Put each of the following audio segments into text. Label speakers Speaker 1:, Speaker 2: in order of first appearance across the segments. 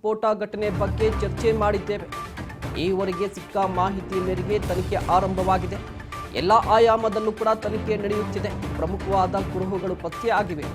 Speaker 1: ಸ್ಫೋಟ ಘಟನೆ ಬಗ್ಗೆ ಚರ್ಚೆ ಮಾಡಿದ್ದೇವೆ. ಈವರೆಗೆ ಸಿಕ್ಕ ಮಾಹಿತಿ ಮೇರೆಗೆ ತನಿಖೆ ಆರಂಭವಾಗಿದೆ. ಎಲ್ಲ ಆಯಾಮದಲ್ಲೂ ಕೂಡ ತನಿಖೆ ನಡೆಯುತ್ತಿದೆ. ಪ್ರಮುಖವಾದ ಕುರುಹುಗಳು ಪತ್ತೆಯಾಗಿವೆ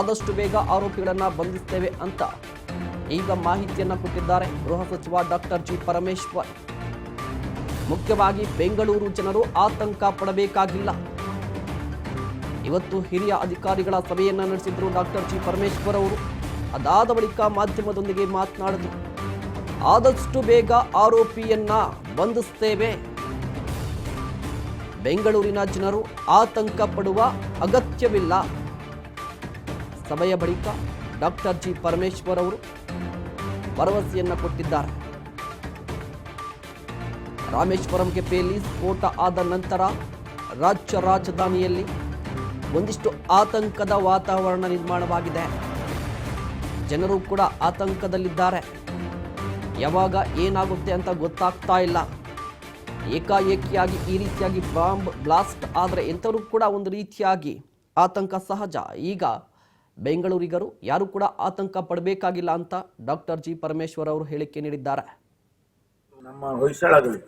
Speaker 1: ಆದಷ್ಟು ಬೇಗ ಆರೋಪಿಗಳನ್ನು ಬಂಧಿಸ್ತೇವೆ ಅಂತ ಈಗ ಮಾಹಿತಿಯನ್ನು ಕೊಟ್ಟಿದ್ದಾರೆ ಗೃಹ ಸಚಿವ ಡಾಕ್ಟರ್ ಜಿ ಪರಮೇಶ್ವರ್. ಮುಖ್ಯವಾಗಿ ಬೆಂಗಳೂರು ಜನರು ಆತಂಕ ಪಡಬೇಕಾಗಿಲ್ಲ. ಇವತ್ತು ಹಿರಿಯ ಅಧಿಕಾರಿಗಳ ಸಭೆಯನ್ನು ನಡೆಸಿದ್ರು ಡಾಕ್ಟರ್ ಜಿ ಪರಮೇಶ್ವರ್ ಅವರು. ಅದಾದ ಬಳಿಕ ಮಾಧ್ಯಮದೊಂದಿಗೆ ಮಾತನಾಡಿದರು ಆದಷ್ಟು ಬೇಗ ಆರೋಪಿಯನ್ನ ಬಂಧಿಸ್ತೇವೆ. ಬೆಂಗಳೂರಿನ ಜನರು ಆತಂಕ ಪಡುವ ಅಗತ್ಯವಿಲ್ಲ. ಸಭೆಯ ಬಳಿಕ ಡಾಕ್ಟರ್ ಜಿ ಪರಮೇಶ್ವರ್ ಅವರು ಭರವಸೆಯನ್ನು ಕೊಟ್ಟಿದ್ದಾರೆ. ರಾಮೇಶ್ವರಂ ಪೇಲಿ ಸ್ಫೋಟ ಆದ ನಂತರ ರಾಜ್ಯ ರಾಜಧಾನಿಯಲ್ಲಿ ಒಂದಿಷ್ಟು ಆತಂಕದ ವಾತಾವರಣ ನಿರ್ಮಾಣವಾಗಿದೆ. ಜನರು ಕೂಡ ಆತಂಕದಲ್ಲಿದ್ದಾರೆ. ಯಾವಾಗ ಏನಾಗುತ್ತೆ ಅಂತ ಗೊತ್ತಾಗ್ತಾ ಇಲ್ಲ. ಏಕಾಏಕಿಯಾಗಿ ಈ ರೀತಿಯಾಗಿ ಬಾಂಬ್ ಬ್ಲಾಸ್ಟ್ ಆದರೆ ಎಂಥರೂ ಕೂಡ ಒಂದು ರೀತಿಯಾಗಿ ಆತಂಕ ಸಹಜ. ಈಗ ಬೆಂಗಳೂರಿಗರು ಯಾರು ಕೂಡ ಆತಂಕ ಪಡಬೇಕಾಗಿಲ್ಲ ಅಂತ ಡಾಕ್ಟರ್ ಜಿ ಪರಮೇಶ್ವರ್ ಅವರು ಹೇಳಿಕೆ ನೀಡಿದ್ದಾರೆ.
Speaker 2: ನಮ್ಮ ಹೊಯ್ಸಳಗಳು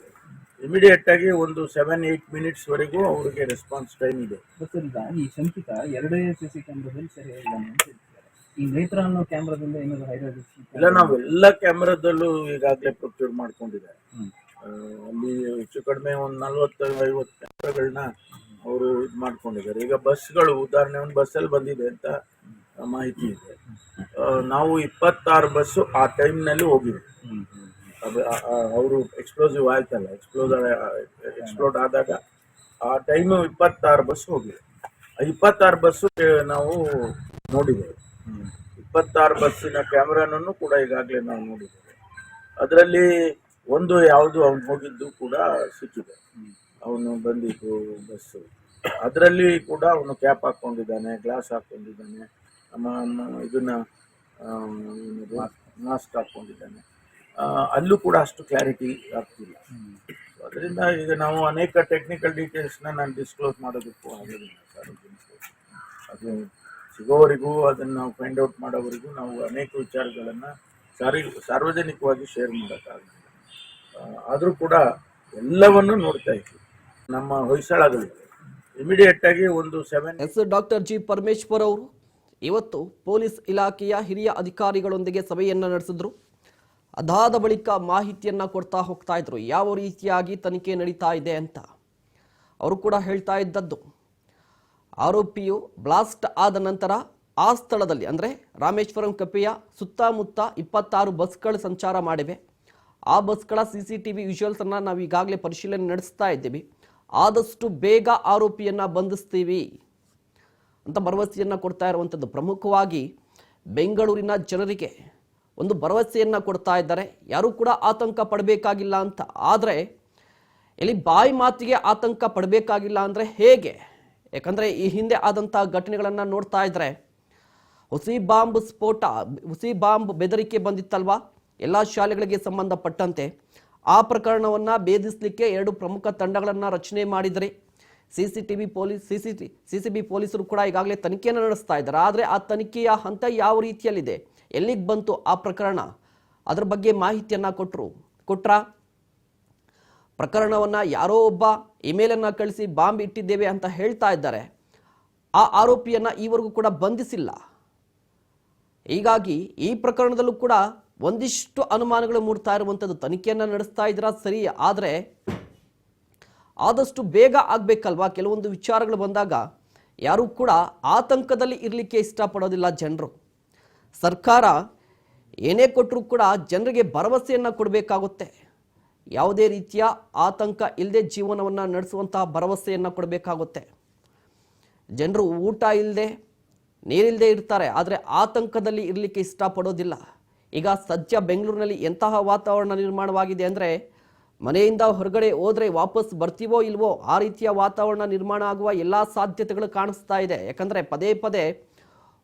Speaker 2: ಇಮಿಡಿಯೇಟ್ ಆಗಿ ಒಂದು ಸೆವೆನ್ ಏಟ್ ಮಿನಿಟ್ಸ್ ವರೆಗೂ ಅವರಿಗೆ ರೆಸ್ಪಾನ್ಸ್ ಟೈಮ್ ಇದೆ.
Speaker 3: ಗೊತ್ತಿಲ್ಲ. ಈ ಶಂಕಿತ ಎರಡನೇ ಸಿಸಿ ಸಿ ಕ್ಯಾಮ್ರಾದಲ್ಲಿ ಸರಿ ಈ ನೇತ್ರ ಅನ್ನೋ ಕ್ಯಾಮ್ರಾದಿಂದ ಏನಾದ್ರು ಹೈರಾಜ್
Speaker 2: ಇಲ್ಲ ನಾವೆಲ್ಲ ಕ್ಯಾಮ್ರಾದಲ್ಲೂ ಈಗಾಗಲೇ ಪ್ರೊಕ್ಯೂರ್ ಮಾಡ್ಕೊಂಡಿದೆ. ಅಲ್ಲಿ ಹೆಚ್ಚು ಕಡಿಮೆ ಒಂದು ನಲ್ವತ್ತು ಐವತ್ತು ಕ್ಯಾಮ್ರಾಗಳನ್ನ ಅವರು ಇದು ಮಾಡ್ಕೊಂಡಿದ್ದಾರೆ. ಈಗ ಬಸ್ಗಳು ಉದಾಹರಣೆ ಒಂದು ಬಸ್ಸಲ್ಲಿ ಬಂದಿದೆ ಅಂತ ಮಾಹಿತಿ ಇದೆ. ನಾವು ಇಪ್ಪತ್ತಾರು ಬಸ್ಸು ಆ ಟೈಮ್ನಲ್ಲಿ ಹೋಗಿವೆ. ಅವರು ಎಕ್ಸ್ಪ್ಲೋಸಿವ್ ಆಯ್ತಲ್ಲ ಎಕ್ಸ್ಪ್ಲೋಸ್ ಎಕ್ಸ್ಪ್ಲೋಡ್ ಆದಾಗ ಆ ಟೈಮು ಇಪ್ಪತ್ತಾರು ಬಸ್ ಹೋಗಿದೆ ಆ ಇಪ್ಪತ್ತಾರು ಬಸ್ಸು ನಾವು ನೋಡಿದ್ದೇವೆ. ಇಪ್ಪತ್ತಾರು ಬಸ್ಸಿನ ಕ್ಯಾಮ್ರಾನನ್ನು ಕೂಡ ಈಗಾಗಲೇ ನಾವು ನೋಡಿದ್ದೇವೆ. ಅದರಲ್ಲಿ ಒಂದು ಯಾವುದು ಅವನು ಹೋಗಿದ್ದು ಕೂಡ ಸಿಕ್ಕಿದೆ. ಅವನು ಬಂದಿದ್ದು ಬಸ್ಸು. ಅದರಲ್ಲಿ ಕೂಡ ಅವನು ಕ್ಯಾಪ್ ಹಾಕ್ಕೊಂಡಿದ್ದಾನೆ, ಗ್ಲಾಸ್ ಹಾಕ್ಕೊಂಡಿದ್ದಾನೆ, ನಮ್ಮ ಇದನ್ನ ಮಾಸ್ಕ್ ಹಾಕ್ಕೊಂಡಿದ್ದಾನೆ. ಅಲ್ಲೂ ಕೂಡ ಅಷ್ಟು ಕ್ಲಾರಿಟಿ ಆಗ್ತಿಲ್ಲ. ಅದರಿಂದ ಈಗ ನಾವು ಅನೇಕ ಟೆಕ್ನಿಕಲ್ ಡೀಟೇಲ್ಸ್ನ ನಾನು ಡಿಸ್ಕ್ಲೋಸ್ ಮಾಡೋದಕ್ಕೂ ಆಗೋದಿಲ್ಲ. ಸಾರ್ವಜನಿಕರು ಅದು ಸಿಗೋವರೆಗೂ ಅದನ್ನು ನಾವು ಫೈಂಡ್ ಔಟ್ ಮಾಡೋವರೆಗೂ ನಾವು ಅನೇಕ ವಿಚಾರಗಳನ್ನು ಸಾರಿ, ಸಾರ್ವಜನಿಕವಾಗಿ ಶೇರ್ ಮಾಡೋಕ್ಕಾಗಲಿಲ್ಲ ಆದರೂ ಕೂಡ ಎಲ್ಲವನ್ನು ನೋಡ್ತಾ ಇದ್ವಿ. ನಮ್ಮ ಹೊಯ್ಸಳಗಳು ಇಮಿಡಿಯೇಟ್ ಆಗಿ ಒಂದು seven
Speaker 1: S doctor G Parameshwar ಅವರು ಇವತ್ತು ಪೊಲೀಸ್ ಇಲಾಖೆಯ ಹಿರಿಯ ಅಧಿಕಾರಿಗಳೊಂದಿಗೆ ಸಭೆಯನ್ನು ನಡೆಸಿದ್ರು. ಅದಾದ ಬಳಿಕ ಮಾಹಿತಿಯನ್ನ ಕೊಡ್ತಾ ಹೋಗ್ತಾ ಇದ್ರು. ಯಾವ ರೀತಿಯಾಗಿ ತನಿಖೆ ನಡೀತಾ ಇದೆ ಅಂತ. ಅವರು ಕೂಡ ಹೇಳ್ತಾ ಇದ್ದದ್ದು. ಆರೋಪಿಯು ಬ್ಲಾಸ್ಟ್ ಆದ ನಂತರ ಆ ಸ್ಥಳದಲ್ಲಿ, ಅಂದರೆ ರಾಮೇಶ್ವರಂ ಕಪ್ಪೆಯ ಸುತ್ತಮುತ್ತ ಇಪ್ಪತ್ತಾರು ಬಸ್ಗಳು ಸಂಚಾರ ಮಾಡಿವೆ. ಆ ಬಸ್ಗಳ ಸಿ ಸಿ ಟಿ ವಿ ವಿಜುವಲ್ಸನ್ನು ನಾವು ಈಗಾಗಲೇ ಪರಿಶೀಲನೆ ನಡೆಸ್ತಾ ಇದ್ದೀವಿ. ಆದಷ್ಟು ಬೇಗ ಆರೋಪಿಯನ್ನು ಬಂಧಿಸ್ತೀವಿ ಅಂತ ಭರವಸೆಯನ್ನು ಕೊಡ್ತಾ ಇರುವಂಥದ್ದು ಪ್ರಮುಖವಾಗಿ ಬೆಂಗಳೂರಿನ ಜನರಿಗೆ ಒಂದು ಭರವಸೆಯನ್ನು ಕೊಡ್ತಾ ಇದ್ದಾರೆ. ಯಾರೂ ಕೂಡ ಆತಂಕ ಪಡಬೇಕಾಗಿಲ್ಲ ಅಂತ. ಆದರೆ ಇಲ್ಲಿ ಬಾಯಿ ಮಾತಿಗೆ ಆತಂಕ ಪಡಬೇಕಾಗಿಲ್ಲ ಅಂದರೆ ಹೇಗೆ? ಯಾಕಂದರೆ ಈ ಹಿಂದೆ ಆದಂಥ ಘಟನೆಗಳನ್ನು ನೋಡ್ತಾ ಇದ್ದರೆ ಹುಸಿ ಬಾಂಬ್ ಸ್ಫೋಟ, ಹುಸಿ ಬಾಂಬ್ ಬೆದರಿಕೆ ಬಂದಿತ್ತಲ್ವಾ? ಎಲ್ಲ ಶಾಲೆಗಳಿಗೆ ಸಂಬಂಧಪಟ್ಟಂತೆ. ಆ ಪ್ರಕರಣವನ್ನು ಭೇದಿಸಲಿಕ್ಕೆ ಎರಡು ಪ್ರಮುಖ ತಂಡಗಳನ್ನು ರಚನೆ ಮಾಡಿದ್ರಿ. C C T V police C C T C C B ಪೊಲೀಸರು ಕೂಡ ಈಗಾಗಲೇ ತನಿಖೆಯನ್ನು ನಡೆಸ್ತಾ ಇದ್ದಾರೆ. ಆದರೆ ಆ ತನಿಖೆಯ ಹಂತ ಯಾವ ರೀತಿಯಲ್ಲಿದೆ? ಎಲ್ಲಿಗೆ ಬಂತು ಆ ಪ್ರಕರಣ? ಅದರ ಬಗ್ಗೆ ಮಾಹಿತಿಯನ್ನು ಕೊಟ್ಟರು ಕೊಟ್ರಾ? ಪ್ರಕರಣವನ್ನು ಯಾರೋ ಒಬ್ಬ ಇಮೇಲನ್ನು ಕಳಿಸಿ ಬಾಂಬ್ ಇಟ್ಟಿದ್ದೇವೆ ಅಂತ ಹೇಳ್ತಾ ಇದ್ದಾರೆ. ಆ ಆರೋಪಿಯನ್ನು ಈವರೆಗೂ ಕೂಡ ಬಂಧಿಸಿಲ್ಲ. ಹೀಗಾಗಿ ಈ ಪ್ರಕರಣದಲ್ಲೂ ಕೂಡ ಒಂದಿಷ್ಟು ಅನುಮಾನಗಳು ಮೂಡ್ತಾ ಇರುವಂಥದ್ದು ತನಿಖೆಯನ್ನು ನಡೆಸ್ತಾ ಇದ್ದೀರಾ ಸರಿ, ಆದರೆ ಆದಷ್ಟು ಬೇಗ ಆಗಬೇಕಲ್ವಾ? ಕೆಲವೊಂದು ವಿಚಾರಗಳು ಬಂದಾಗ ಯಾರೂ ಕೂಡ ಆತಂಕದಲ್ಲಿ ಇರಲಿಕ್ಕೆ ಇಷ್ಟಪಡೋದಿಲ್ಲ ಜನರು. ಸರ್ಕಾರ ಏನೇ ಕೊಟ್ಟರೂ ಕೂಡ ಜನರಿಗೆ ಭರವಸೆಯನ್ನು ಕೊಡಬೇಕಾಗುತ್ತೆ. ಯಾವುದೇ ರೀತಿಯ ಆತಂಕ ಇಲ್ಲದೆ ಜೀವನವನ್ನು ನಡೆಸುವಂತಹ ಭರವಸೆಯನ್ನು ಕೊಡಬೇಕಾಗುತ್ತೆ. ಜನರು ಊಟ ಇಲ್ಲದೆ ನೀರಿಲ್ಲದೆ ಇರ್ತಾರೆ, ಆದರೆ ಆತಂಕದಲ್ಲಿ ಇರಲಿಕ್ಕೆ ಇಷ್ಟಪಡೋದಿಲ್ಲ. ಈಗ ಸದ್ಯ ಬೆಂಗಳೂರಿನಲ್ಲಿ ಎಂತಹ ವಾತಾವರಣ ನಿರ್ಮಾಣವಾಗಿದೆ ಅಂದರೆ, ಮನೆಯಿಂದ ಹೊರಗಡೆ ಹೋದರೆ ವಾಪಸ್ ಬರ್ತೀವೋ ಇಲ್ವೋ ಆ ರೀತಿಯ ವಾತಾವರಣ ನಿರ್ಮಾಣ ಆಗುವ ಎಲ್ಲ ಸಾಧ್ಯತೆಗಳು ಕಾಣಿಸ್ತಾ ಇದೆ. ಯಾಕಂದರೆ ಪದೇ ಪದೇ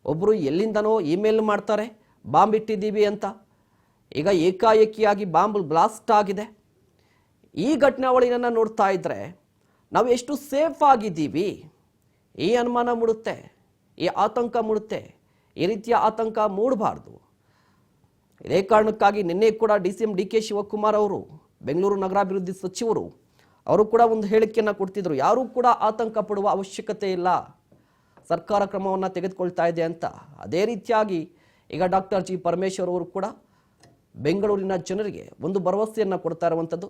Speaker 1: ಒಬ್ಬರು ಎಲ್ಲಿಂದನೋ ಇಮೇಲ್ ಮಾಡ್ತಾರೆ, ಬಾಂಬ್ ಇಟ್ಟಿದ್ದೀವಿ ಅಂತ. ಈಗ ಏಕಾಏಕಿಯಾಗಿ ಬಾಂಬ್ ಬ್ಲಾಸ್ಟ್ ಆಗಿದೆ. ಈ ಘಟನಾವಳಿಯನ್ನು ನೋಡ್ತಾ ಇದ್ದರೆ ನಾವು ಎಷ್ಟು ಸೇಫ್ ಆಗಿದ್ದೀವಿ. ಈ ಅನುಮಾನ ಮೂಡುತ್ತೆ, ಈ ಆತಂಕ ಮೂಡುತ್ತೆ, ಈ ರೀತಿಯ ಆತಂಕ ಮೂಡಬಾರ್ದು. ಇದೇ ಕಾರಣಕ್ಕಾಗಿ ನಿನ್ನೆ ಕೂಡ D C M D K Shivakumar ಅವರು, ಬೆಂಗಳೂರು ನಗರಾಭಿವೃದ್ಧಿ ಸಚಿವರು, ಅವರು ಕೂಡ ಒಂದು ಹೇಳಿಕೆಯನ್ನು ಕೊಡ್ತಿದ್ರು. ಯಾರೂ ಕೂಡ ಆತಂಕ ಪಡುವ ಅವಶ್ಯಕತೆ ಇಲ್ಲ. ಸರ್ಕಾರ ಕ್ರಮವನ್ನು ತೆಗೆದುಕೊಳ್ತಾ ಇದೆ ಅಂತ. ಅದೇ ರೀತಿಯಾಗಿ ಈಗ ಡಾಕ್ಟರ್ ಜಿ ಪರಮೇಶ್ವರ್ ಅವರು ಕೂಡ ಬೆಂಗಳೂರಿನ ಜನರಿಗೆ ಒಂದು ಭರವಸೆಯನ್ನು ಕೊಡ್ತಾ ಇರುವಂಥದ್ದು